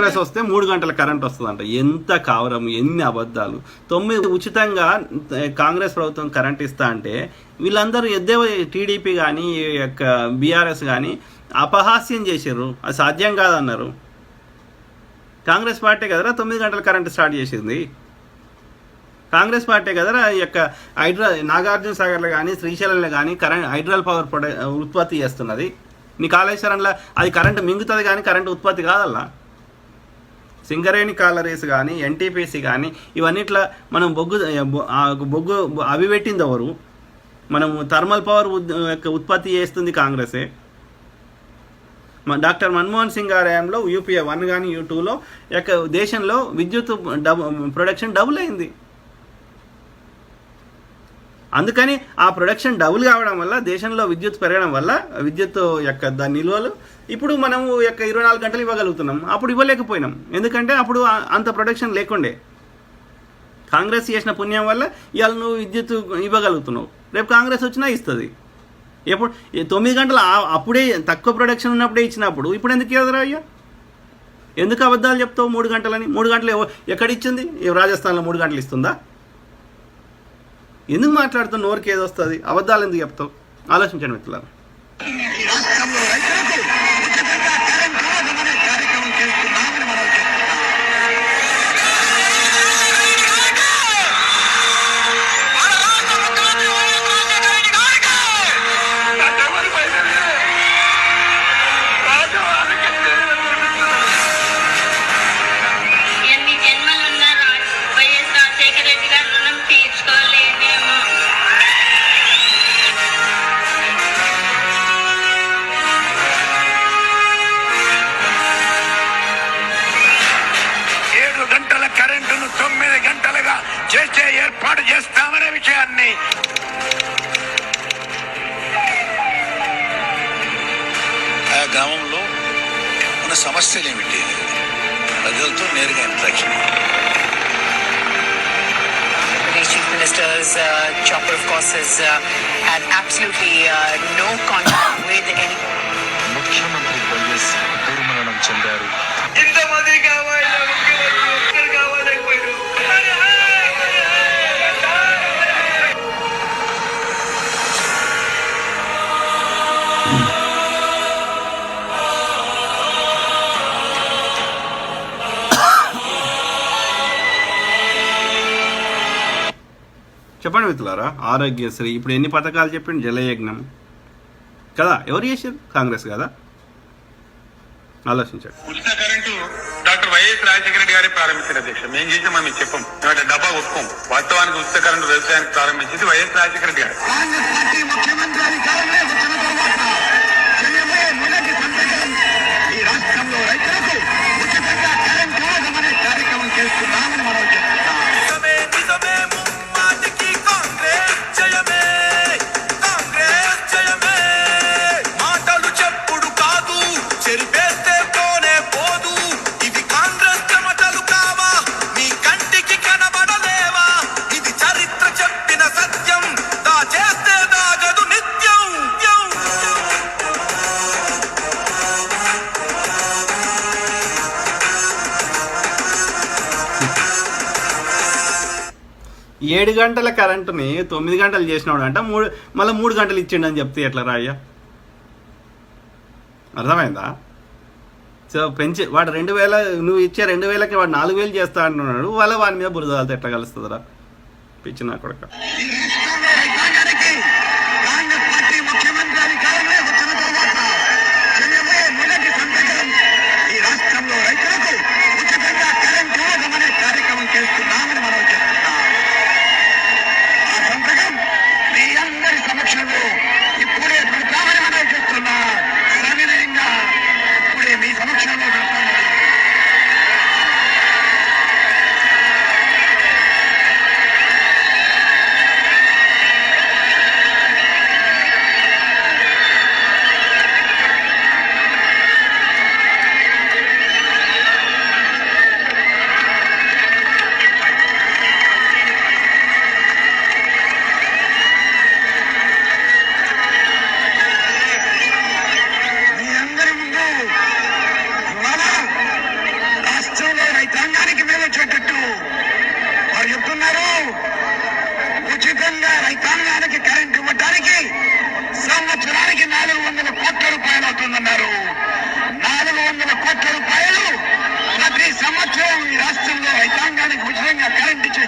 కాంగ్రెస్ వస్తే మూడు గంటల కరెంట్ వస్తుందంట. ఎంత కావరం ఎన్ని అబద్ధాలు. తొమ్మిది ఉచితంగా కాంగ్రెస్ ప్రభుత్వం కరెంట్ ఇస్తా అంటే వీళ్ళందరూ ఎద్దే టీడీపీ కానీ ఈ యొక్క బీఆర్ఎస్ కానీ అపహాస్యం చేశారు అది సాధ్యం కాదన్నారు. కాంగ్రెస్ పార్టీ కదరా తొమ్మిది గంటల కరెంట్ స్టార్ట్ చేసింది. కాంగ్రెస్ పార్టీ కదరా ఈ యొక్క హైడ్రా నాగార్జున సాగర్లో కానీ శ్రీశైలంలో కానీ కరెంట్ హైడ్రల్ పవర్ ప్రొడక్ ఉత్పత్తి చేస్తున్నది. నీ కాళేశ్వరంలో అది కరెంటు మింగుతుంది కానీ కరెంట్ ఉత్పత్తి కాదల్లా? సింగరేణి కాలరీస్ కానీ ఎన్టీపీసీ కానీ ఇవన్నిట్లా మనం బొగ్గు బొ- బొగ్గు అవి పెట్టింది ఎవరు మనం థర్మల్ పవర్ యొక్క ఉత్పత్తి చేస్తుంది కాంగ్రెసే. డాక్టర్ మన్మోహన్ సింగ్ గారి హయాంలో యూపీఏ వన్ కానీ యూ టూలో యొక్క దేశంలో విద్యుత్ డబు ప్రొడక్షన్ డబుల్ అయింది. అందుకని ఆ ప్రొడక్షన్ డబుల్ కావడం వల్ల దేశంలో విద్యుత్ పెరగడం వల్ల విద్యుత్ యొక్క దాని నిల్వలు ఇప్పుడు మనము యొక్క ఇరవై నాలుగు గంటలు ఇవ్వగలుగుతున్నాం. అప్పుడు ఇవ్వలేకపోయినాం. ఎందుకంటే అప్పుడు అంత ప్రొడక్షన్ లేకుండే. కాంగ్రెస్ చేసిన పుణ్యం వల్ల ఇవాళ నువ్వు విద్యుత్ ఇవ్వగలుగుతున్నావు. రేపు కాంగ్రెస్ వచ్చినా ఇస్తుంది. ఎప్పుడు తొమ్మిది గంటలు అప్పుడే తక్కువ ప్రొడక్షన్ ఉన్నప్పుడే ఇచ్చినప్పుడు ఇప్పుడు ఎందుకు ఇవ్వదురా అయ్యా? ఎందుకు అబద్ధాలు చెప్తావు మూడు గంటలని? మూడు గంటలు ఎక్కడ ఇచ్చింది రాజస్థాన్లో మూడు గంటలు ఇస్తుందా? ఎందుకు మాట్లాడుతావు నోరుకి ఏదో వస్తుంది అబద్ధాలు ఎందుకు చెప్తావు? ఆలోచించండి మిత్రులారా. విషయాన్ని ఆ గ్రామంలో ఉన్న సమస్యలు ఏమిటి ప్రజలతో నేరుగా interaction chief minister's uh, chopper, of course, has uh, had absolutely uh, no contact with any. ముఖ్యమంత్రి వైఎస్ దుర్మరణం చెందారు చెప్పండి మిత్రులారా ఆరోగ్యశ్రీ. ఇప్పుడు ఎన్ని పథకాలు చెప్పిండు? జలయజ్ఞం. కదా? ఎవరు చేశారు కాంగ్రెస్ కదా? ఆలోచించండి. ఉచిత కరెంటు డాక్టర్ వైఎస్ రాజశేఖర రెడ్డి గారే ప్రారంభించారు అధ్యక్ష. మేము చేసాం మేము చెప్పం. డబ్బా ఒప్పుకోం వాస్తవానికి ఉచిత కరెంటు వ్యవసాయానికి ప్రారంభించింది వైఎస్ రాజశేఖర రెడ్డి గారు. ఏడు గంటల కరెంటుని తొమ్మిది గంటలు చేసినాడు అంట మూడు మళ్ళీ మూడు గంటలు ఇచ్చిండని చెప్తే ఎట్లా రాయ్యా అర్థమైందా? సో పెంచి వాడు రెండు వేల నువ్వు ఇచ్చే రెండు వేలకి వాడు నాలుగు వేలు చేస్తా అంటున్నాడు వాళ్ళ వాని మీద బురదాలతో ఎట్లా కలుస్తుందిరా? పిచ్చి నా కొడుక. కోట్ల రూపాయలు అవుతుందన్నారు. నాలుగు వందల కోట్ల రూపాయలు ప్రతి సంవత్సరం ఈ రాష్ట్రంలో రైతాంగానికి ఉచితంగా కరెంట్ ఇచ్చి